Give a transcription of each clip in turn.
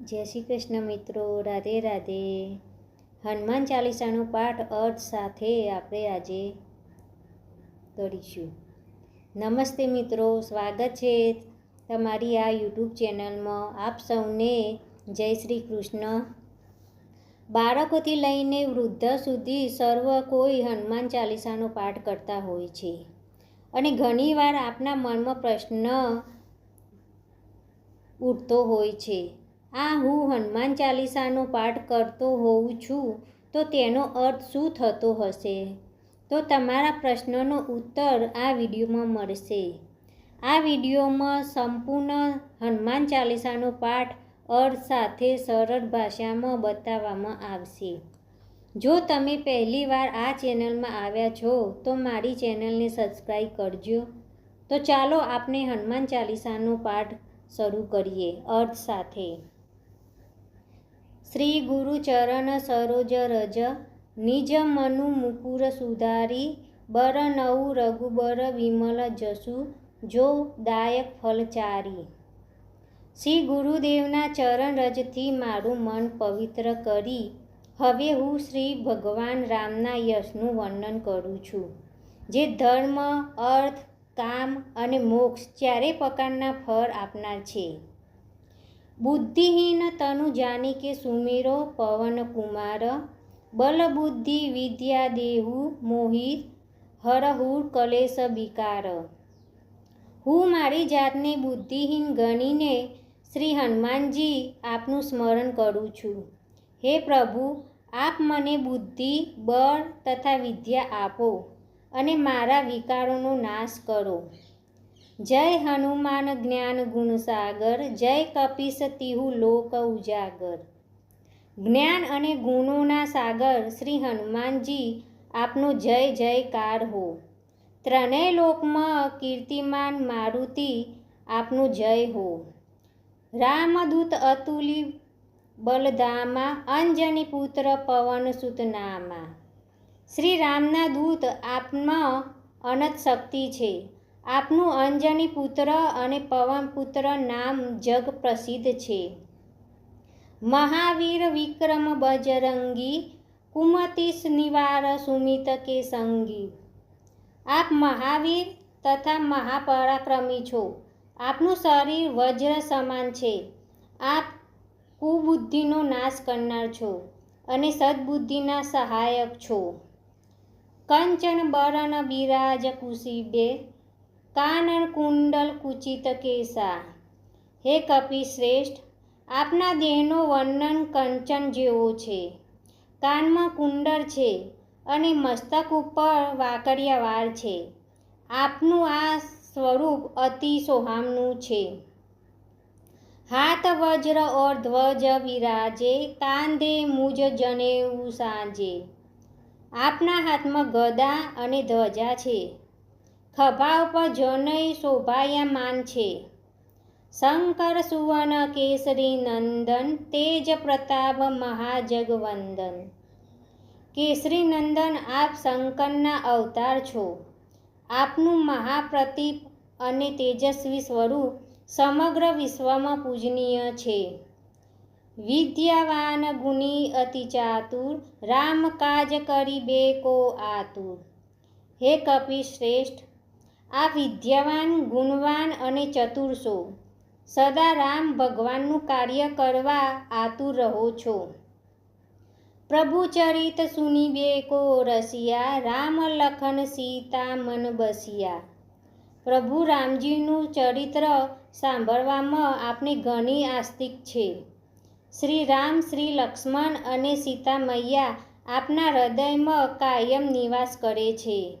જય શ્રી કૃષ્ણ મિત્રો, રાધે રાધે. હનુમાન ચાલીસાનો પાઠ અર્થ સાથે આપણે આજે કરીશું. નમસ્તે મિત્રો, સ્વાગત છે તમારી આ યુટ્યુબ ચેનલમાં. આપ સૌને જય શ્રી કૃષ્ણ. બાળકોથી લઈને વૃદ્ધ સુધી સર્વ કોઈ હનુમાન ચાલીસાનો પાઠ કરતા હોય છે. અને ઘણીવાર આપના મનમાં પ્રશ્ન ઉઠતો હોય છે. આ હું હનુમાન ચાલીસાનો પાઠ કરતો હોઉં છું, તો તેનો અર્થ શું થતો હશે? તો તમારા પ્રશ્નનો ઉત્તર આ વિડીયોમાં મળશે. આ વિડીયોમાં સંપૂર્ણ હનુમાન ચાલીસાનો પાઠ અર્થ સાથે સરળ ભાષામાં બતાવવામાં આવશે. જો તમે પહેલીવાર આ ચેનલમાં આવ્યા છો, તો મારી ચેનલને સબસ્ક્રાઈબ કરજો. તો ચાલો આપણે હનુમાન ચાલીસાનો પાઠ શરૂ કરીએ અર્થ સાથે. શ્રી ગુરુ ચરણ સરોજ રજ, નિજ મનુ મુકુર સુધારી, બર નવું રઘુબર વિમલ જસુ, જો દાયક ફલચારી શ્રી ગુરુદેવના ચરણ રજથી મારું મન પવિત્ર કરી. હવે હું શ્રી ભગવાન રામના યશનું વર્ણન કરું છું. જે ધર્મ, અર્થ, કામ અને મોક્ષ ચારે પ્રકારના ફળ આપનાર છે. બુદ્ધિહીન તનુ જાની કે સુમેરો પવન કુમાર, બલબુદ્ધિ વિદ્યા દેહુ મોહિત હરહુર કલેશ વિકાર હું મારી જાતને બુદ્ધિહીન ગણીને શ્રી હનુમાનજી આપનું સ્મરણ કરું છું. હે પ્રભુ, આપ મને બુદ્ધિ, બળ તથા વિદ્યા આપો અને મારા વિકારોનો નાશ કરો. જય હનુમાન જ્ઞાન ગુણ સાગર, જય કપિસ તિહુ લોક ઉજાગર. જ્ઞાન અને ગુણોના સાગર, શ્રી હનુમાનજી, આપનો જય જયકાર હો. ત્રણેય લોકમાં કીર્તિમાન મારુતિ, આપનો જય હો. રામદૂત અતુલી બલધામા, અંજની પુત્ર પવન સુતનામા. શ્રી રામના દૂત આપમાં અનંત શક્તિ છે. આપનું અંજની પુત્ર અને પવન પુત્ર નામ જગ પ્રસિદ્ધ છે. મહાવીર વિક્રમ બજરંગી, કુમતીસ નિવાર સુમિત કે સંગી આપ મહાવીર તથા મહાપરાક્રમી છો. આપનું શરીર વજ્ર સમાન છે. આપ કુબુદ્ધિનો નાશ કરનાર છો અને સદબુદ્ધિના સહાયક છો. કંચન બરણ બિરાજ કુશીબે કાનન કુંડલ કુચિત કેસા? હે કપિ શ્રેષ્ઠ, આપના દેહનો વર્ણન કંચન જેવો છે. કાનમાં કુંડળ છે અને મસ્તક ઉપર વાકડિયા વાળ છે. આપનું આ સ્વરૂપ અતિ સોહામનું છે. હાથ વજ્ર ઓર ધ્વજ વિરાજે કાંધે મુજ જનેઉ સાંજે. આપના હાથમાં ગદા અને ધ્વજા છે. ખભા ઉપર જનય શોભાયમાન છે. શંકર સુવર્ણ કેસરી નંદન, તેજ પ્રતાપ મહાજગવંદન. કેસરી નંદન, આપ શંકરના અવતાર છો. આપનું મહાપ્રતિપ અને તેજસ્વી સ્વરૂપ સમગ્ર વિશ્વમાં પૂજનીય છે. વિદ્યાવાન ગુણી અતિ ચાતુર, રામ કાજ કરી બે કો આતુર. હે કપિ શ્રેષ્ઠ આ વિદ્યાવાન, ગુણવાન અને ચતુર છો. સદા રામ ભગવાનનું કાર્ય કરવા આતુર રહો છો. પ્રભુ ચરિત સુની બે કો રસિયા, રામ લખન સીતા મન બસિયા. પ્રભુ રામજીનું ચરિત્ર સાંભળવામાં આપને ઘણી આસ્તિક છે. શ્રી રામ, શ્રી લક્ષ્મણ અને સીતા મૈયા આપના હૃદયમાં કાયમ નિવાસ કરે છે.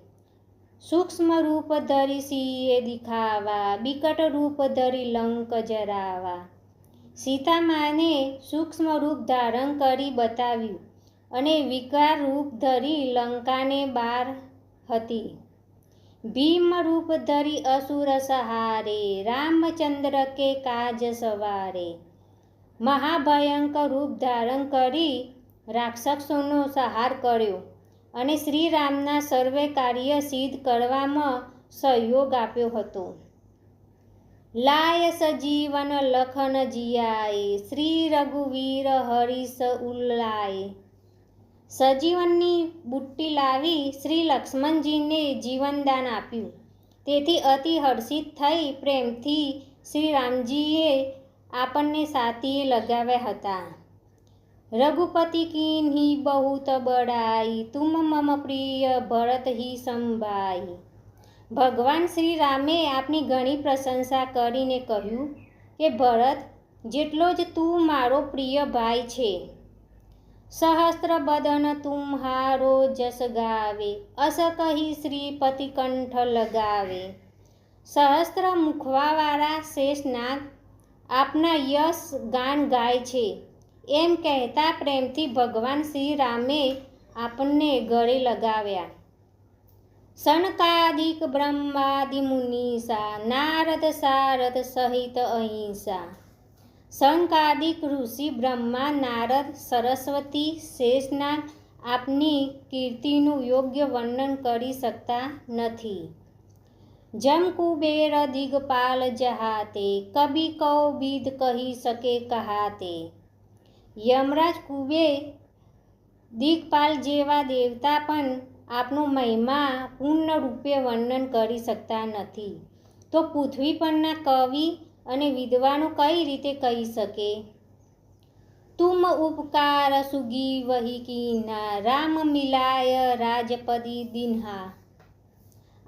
સૂક્ષ્મ રૂપ ધરી સિંહે દિખાવા, બિકટ રૂપ ધરી લંક જરાવા. સીતા માને સૂક્ષ્મ રૂપ ધારણ કરી બતાવ્યું અને વિકાર રૂપ ધરી લંકાને બાર હતી. ભીમ રૂપ ધરી અસુર સહારે, રામચંદ્ર કે કાજ સવારે. મહાભયંકર રૂપ ધારણ કરી રાક્ષસોનો સહાર કર્યો. અને શ્રીરામના સર્વે કાર્ય સિદ્ધ કરવામાં સહયોગ આપ્યો હતો. લાય સજીવન લખન જિયાય શ્રી રઘુવીર હરીશ ઉલ્લાએ સજીવનની બુટ્ટી લાવી શ્રી લક્ષ્મણજીને જીવનદાન આપ્યું. તેથી અતિ હર્ષિત થઈ પ્રેમથી શ્રી રામજીએ આપણને સાતીએ લગાવ્યા હતા. રઘુપતિ કિન્હી બહુત બડાઈ તુમ મમ પ્રિય ભરત હિ સંભાઈ ભગવાન શ્રી રામે આપની ઘણી પ્રશંસા કરીને કહ્યું કે ભરત જેટલો જ તું મારો પ્રિય ભાઈ છે, સહસ્ત્ર બદન તુમ્હારો જસ ગાવે, અસ કહી શ્રીપતિ કંઠ લગાવે. સહસ્ત્ર મુખવાવાળા શેષનાગ આપના યશ ગાન ગાય છે. એમ કહેતા પ્રેમથી ભગવાન શ્રી રામે આપણને ગળે લગાવ્યા. શણકાદિક બ્રહ્માદિ મુનિષા નારદ સારદ સહિત અહિંસા, શંકાદિક ઋષિ બ્રહ્મા, નારદ સરસ્વતી શેષના આપની કીર્તિનું યોગ્ય વર્ણન કરી શકતા નથી. જમ કુબેર દિગપાલ જહાતે કબી કૌબિદ કહી શકે કહાતે યમરાજ કુબેર દિગપાલ જેવા દેવતા પણ આપનો મહિમા પૂર્ણ રૂપે વર્ણન કરી શકતા નથી. તો પૃથ્વી પરના કવિ અને વિદ્વાનો કઈ રીતે કહી શકે? તુમ ઉપકાર સુગી વહી કીના, રામ મિલાય રાજપદી દિન્હા.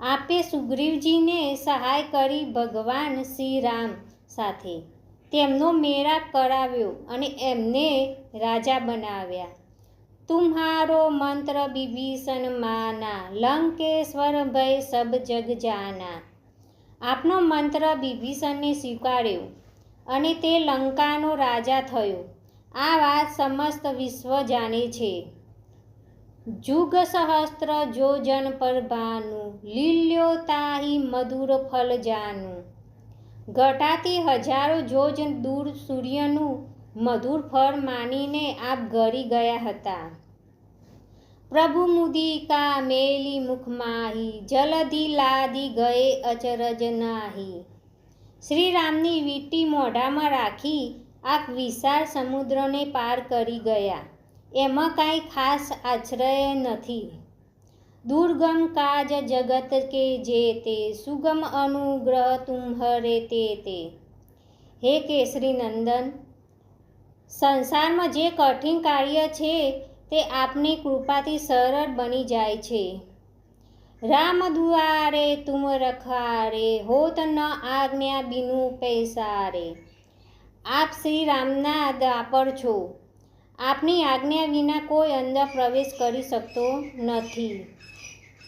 આપે સુગ્રીવજીને સહાય કરી ભગવાન શ્રી રામ સાથે. તેમનો મેળાપ કરાવ્યો અને એમને રાજા બનાવ્યા. તુમ્હારો મંત્ર વિભીષણ માના, લંકેશ્વર ભય સબ જગ જાના. આપનો મંત્ર વિભીષણને સ્વીકાર્યો અને તે લંકાનો રાજા થયો. આ વાત સમસ્ત વિશ્વ જાણે છે. જુગ સહસ્ત્ર જોજન પર ભાનું, લીલ્યો તાહી મધુર ફલ જાનું. ઘટાતી હજારો જોજ દૂર સૂર્યનું મધુર ફળ માનીને આપ ઘરી ગયા હતા. પ્રભુ મુદિકા મેલી મુખમાહી જલધી લાદી ગયે અચરજ નાહી. શ્રી રામની વીટી મોઢામાં રાખી આપ વિશાળ સમુદ્રને પાર કરી ગયા. એમાં કાંઈ ખાસ આશ્રય નથી. દુર્ગમ કાજ જગત કે જે તે, સુગમ અનુગ્રહ તુમ્હરે તે તે. હે કેસરી નંદન, સંસારમાં જે કઠિન કાર્ય છે, તે આપની કૃપાથી સરળ બની જાય છે. રામ દુઆરે તુમ રખારે, હોત ન આજ્ઞા બિનુ પૈસારે. આપ શ્રી રામના દાપર છો. આપની આજ્ઞા વિના કોઈ અંદર પ્રવેશ કરી શકતો નથી.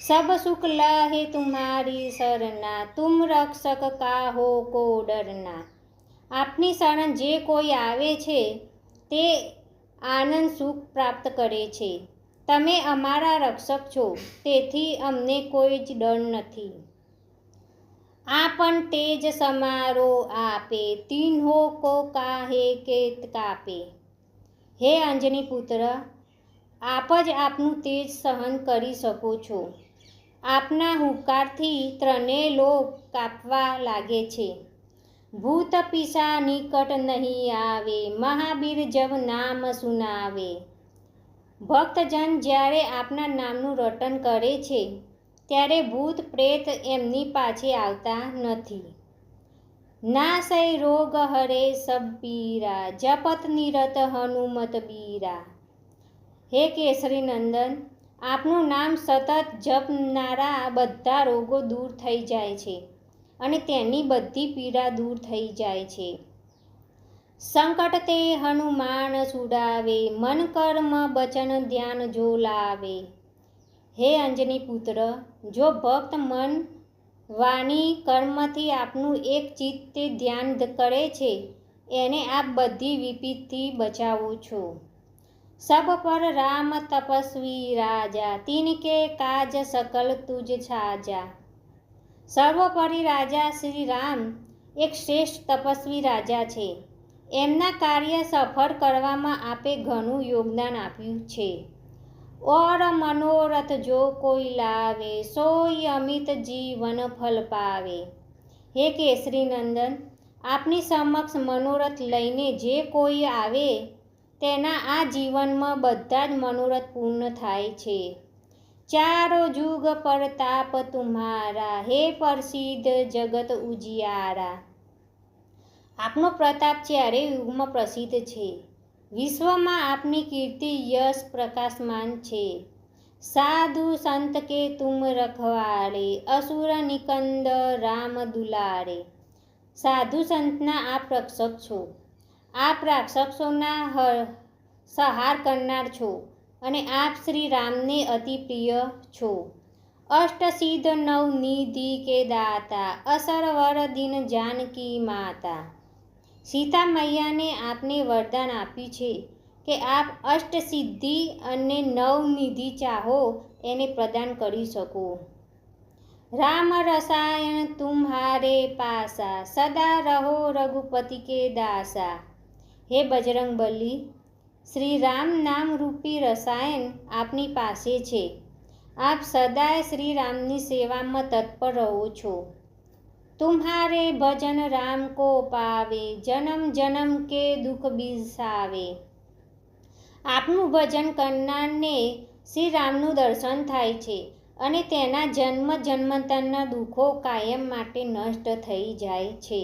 સબ સુખ લહે તુમ્હારી શરણા તુમ રક્ષક કાહો કો ડરના આપની શરણ જે કોઈ આવે છે, તે આનંદ સુખ પ્રાપ્ત કરે છે. તમે અમારા રક્ષક છો, તેથી અમને કોઈ જ ડર નથી. આ પણ તેજ સમારો આપે, તીન્હો કો કાહે કે કાપે. હે અંજની પુત્ર, આપ જ આપનું તેજ સહન કરી શકો છો. આપના હુંકારથી ત્રણેય લોક કાપવા લાગે છે. ભૂત પિસા નિકટ નહીં આવે મહાવીર જબ નામ સુનાવે. ભક્તજન જ્યારે આપના નામનું રટન કરે છે, ત્યારે ભૂત પ્રેત એમની પાછે આવતા નથી. નાશય રોગ હરે સબીરા જપત નિરત હનુમત બીરા. હે કેસરી નંદન આપનું નામ સતત જપનારા બધા રોગો દૂર થઈ જાય છે અને તેની બધી પીડા દૂર થઈ જાય છે. સંકટ તે હનુમાન સુડાવે, મન કર્મ બચન ધ્યાન જો લાવે. હે અંજની પુત્ર, જો ભક્ત મન વાણી કર્મથી આપનું એક ચિત્તે ધ્યાન કરે છે, એને આપ બધી વિપીતથી બચાવો છો. સબ પર રામ તપસ્વી રાજા તિનકે કાજ સકલ તુજ છાજા સર્વોપરી રાજા શ્રી રામ એક શ્રેષ્ઠ તપસ્વી રાજા છે। એમના કાર્ય સફળ કરવામાં આપે ઘણું યોગદાન આપ્યું છે। ઓર મનોરથ જો કોઈ લાવે, સોય અમિત જીવન ફલ પાવે। હે કેસરી નંદન, આપની સમક્ષ મનોરથ લઈને જે કોઈ આવે તેના આ જીવનમાં બધા જ મનોરથ પૂર્ણ થાય છે. ચારો જુગ પરતાપ તુમારા, હે પ્રસિદ્ધ જગત ઉજિયારા. આપનો પ્રતાપ ચારે યુગમાં પ્રસિદ્ધ છે, વિશ્વમાં આપની કીર્તિ યશ પ્રકાશમાન છે. સાધુ સંત કે તુમ રખવાડે, અસુર નિકંદ રામ દુલારે સાધુ સંતના આપ રક્ષક છો. આપ રાક્ષસોના હર સહાર કરનાર છો અને આપ શ્રી રામને અતિ પ્રિય છો. અષ્ટસિદ્ધ નવનિધિ કે દાતા અસરવર દિન જાનકી માતા. સીતા મૈયાને આપને વરદાન આપ્યું છે કે આપ અષ્ટસિદ્ધિ અને નવનિધિ ચાહો એને પ્રદાન કરી શકો. રામ રસાયણ તુમ્હારે પાસા, સદા રહો રઘુપતિ કે દાસા. હે બજરંગ બલી શ્રી રામ નામ રૂપી રસાયણ આપની પાસે છે. આપ સદાય શ્રી રામની સેવામાં તત્પર રહો છો. તુમ્હારે ભજન રામ કો પાવે, જન્મ જન્મ કે દુઃખ બિસાવે આપનું ભજન કરનારને શ્રી રામનું દર્શન થાય છે અને તેના જન્મ જન્મતરના દુઃખો કાયમ માટે નષ્ટ થઈ જાય છે.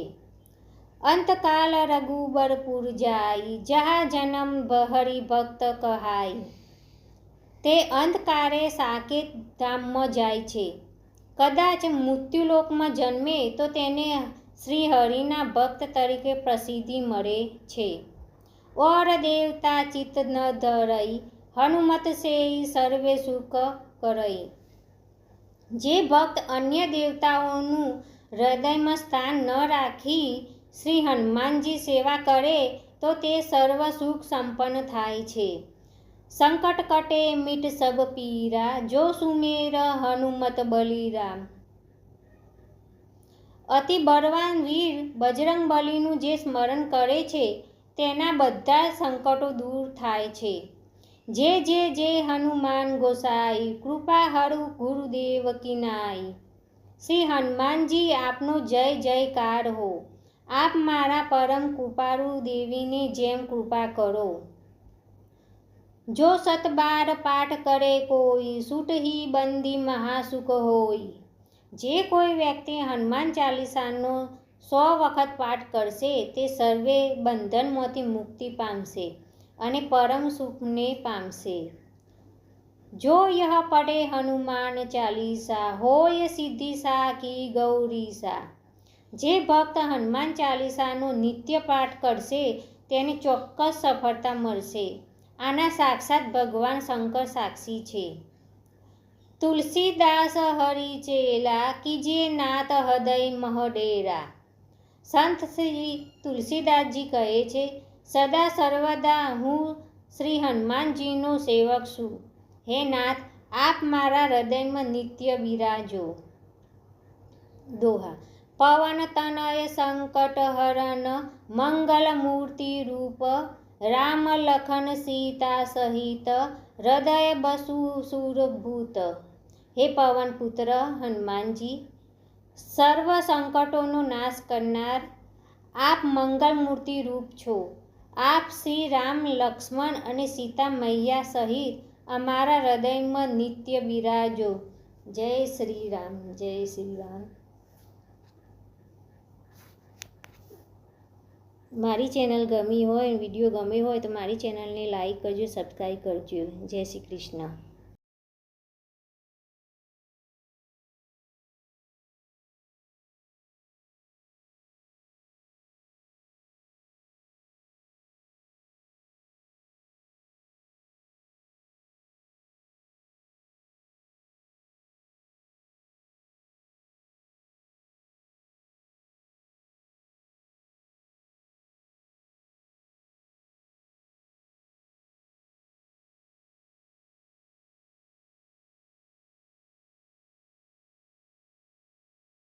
અંતકાલ રઘુબરપુર જાય જહા જન્મ હરિ ભક્ત કહાય તે અંતકારે સાકેત ધામમાં જાય છે. કદાચ મૃત્યુલોકમાં જન્મે તો તેને શ્રી હરિના ભક્ત તરીકે પ્રસિદ્ધિ મળે છે. ઓર દેવતા ચિત્ત ન ધરઈ, હનુમત સે સર્વે સુખ કરઈ. જે ભક્ત અન્ય દેવતાઓનું હૃદયમાં સ્થાન ન રાખી શ્રી હનુમાનજી સેવા કરે તો તે સર્વ સુખ સંપન્ન થાય છે. સંકટ કટે મીટ સબ પીરા, જો સુમેર હનુમત બલિરામ. અતિ બળવાન વીર બજરંગ બલીનું જે સ્મરણ કરે છે, તેના બધા સંકટો દૂર થાય છે. જે જે જે હનુમાન ગોસાઈ, કૃપા હરુ ગુરુદેવ કિનાઈ. શ્રી હનુમાનજી આપનો જય જયકાર હો. આપ મારા પરમ કૃપાળુ દેવીની જેમ કૃપા કરો. જો સતબાર પાઠ કરે કોઈ સુટહી બંદી મહાસુખ હોય. જે કોઈ વ્યક્તિ હનુમાન ચાલીસાનો સો વખત પાઠ કરશે, તે સર્વે બંધનમાંથી મુક્તિ પામશે અને પરમ સુખને પામશે. જો યહ પડે હનુમાન ચાલીસા, હોય સિદ્ધિ સા કી ગૌરીસા. જે ભક્ત હનુમાન ચાલીસાનો નિત્ય પાઠ કરશે, તેને ચોક્કસ સફળતા મળશે. આના સાક્ષાત ભગવાન શંકર સાક્ષી છે. તુલસીદાસ હરી ચેલા કીજે નાથ હૃદય મહડેરા સંત શ્રી તુલસીદાસજી કહે છે, સદા સર્વદા હું શ્રી હનુમાનજીનો સેવક છું. હે નાથ, આપ મારા હૃદયમાં નિત્ય બિરાજો. દોહા. પવન તનય સંકટ હરણ મંગલ મૂર્તિ રૂપ રામ લખન સીતા સહિત હૃદય બસુ સુરભૂત. હે પવન પુત્ર હનુમાનજી, સર્વ સંકટોનો નાશ કરનાર આપ મંગલ મૂર્તિ રૂપ છો. આપ શ્રી રામ લક્ષ્મણ અને સીતા મૈયા સહિત અમારા હૃદયમાં નિત્ય બિરાજો. જય શ્રી રામ, જય શ્રી રામ. મારી ચેનલ ગમી હોય, વીડિયો ગમ્યો હોય તો મારી ચેનલને લાઈક કરજો, સબસ્ક્રાઈબ કરજો. જય શ્રી કૃષ્ણ.